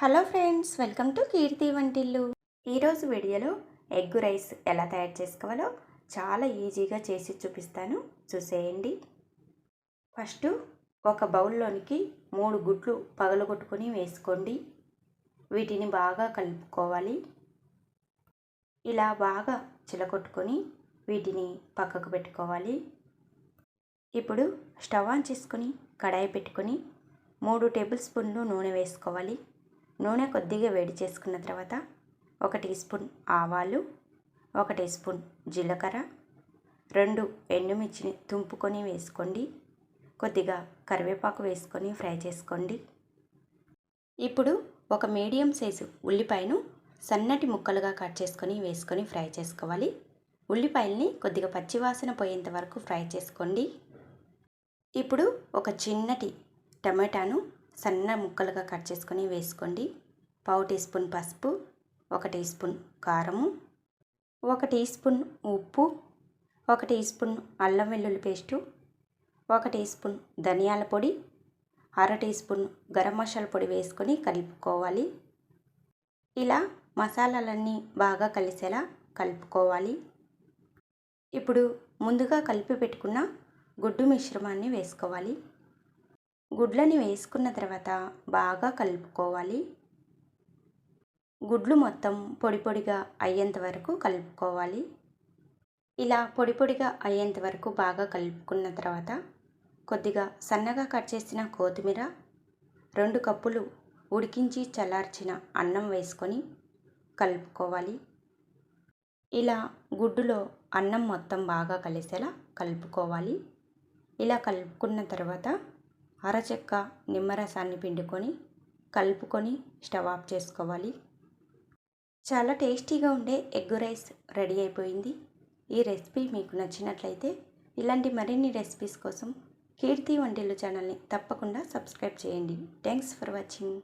Hello friends welcome to Keerthi Vantillu. ఈరోజు వీడియోలో egg rice ఎలా తయారు చేసుకోవాలో చాలా ఈజీగా చేసి చూపిస్తాను. చూసేయండి. ఫస్ట్ ఒక బౌల్లోనికి మూడు గుడ్లు పగలగొట్టుకొని వేసుకోండి. వీటిని బాగా కలుపుకోవాలి. ఇలా బాగా చిలకొట్టుకొని వీటిని పక్కకు పెట్టుకోవాలి. ఇప్పుడు స్టవ్ ఆన్ చేసుకొని కడాయి పెట్టుకొని మూడు టేబుల్ స్పూన్లు నూనె వేసుకోవాలి. నూనె కొద్దిగా వేడి చేసుకున్న తర్వాత ఒక టీ స్పూన్ ఆవాలు ఒక టీ స్పూన్ జీలకర్ర రెండు ఎండుమిర్చిని తుంపుకొని వేసుకోండి. కొద్దిగా కరివేపాకు వేసుకొని ఫ్రై చేసుకోండి. ఇప్పుడు ఒక మీడియం సైజు ఉల్లిపాయను సన్నటి ముక్కలుగా కట్ చేసుకొని వేసుకొని ఫ్రై చేసుకోవాలి. ఉల్లిపాయల్ని కొద్దిగా పచ్చివాసన పోయేంత వరకు ఫ్రై చేసుకోండి. ఇప్పుడు ఒక చిన్నటి టమాటాను సన్న ముక్కలుగా కట్ చేసుకొని వేసుకోండి. పావు టీ స్పూన్ పసుపు ఒక టీ స్పూన్ కారము ఒక టీ స్పూన్ ఉప్పు ఒక టీ స్పూన్ అల్లం వెల్లుల్లి పేస్టు ఒక టీ స్పూన్ ధనియాల పొడి అర టీ స్పూన్ గరం మసాలా పొడి వేసుకొని కలుపుకోవాలి. ఇలా మసాలాలన్నీ బాగా కలిసేలా కలుపుకోవాలి. ఇప్పుడు ముందుగా కలిపి పెట్టుకున్న గుడ్డు మిశ్రమాన్ని వేసుకోవాలి. గుడ్లని వేసుకున్న తర్వాత బాగా కలుపుకోవాలి. గుడ్లు మొత్తం పొడి పొడిగా అయ్యేంత వరకు కలుపుకోవాలి. ఇలా పొడి పొడిగా అయ్యేంత వరకు బాగా కలుపుకున్న తర్వాత కొద్దిగా సన్నగా కట్ చేసిన కొత్తిమీర రెండు కప్పులు ఉడికించి చల్లార్చిన అన్నం వేసుకొని కలుపుకోవాలి. ఇలా గుడ్డులో అన్నం మొత్తం బాగా కలిసేలా కలుపుకోవాలి. ఇలా కలుపుకున్న తర్వాత అరచెక్క నిమ్మరసాన్ని పిండుకొని కలుపుకొని స్టవ్ ఆఫ్ చేసుకోవాలి. చాలా టేస్టీగా ఉండే ఎగ్ రైస్ రెడీ అయిపోయింది. ఈ రెసిపీ మీకు నచ్చినట్లయితే ఇలాంటి మరిన్ని రెసిపీస్ కోసం కీర్తి వంటిల్లు ఛానల్ని తప్పకుండా సబ్స్క్రైబ్ చేయండి. Thanks for watching.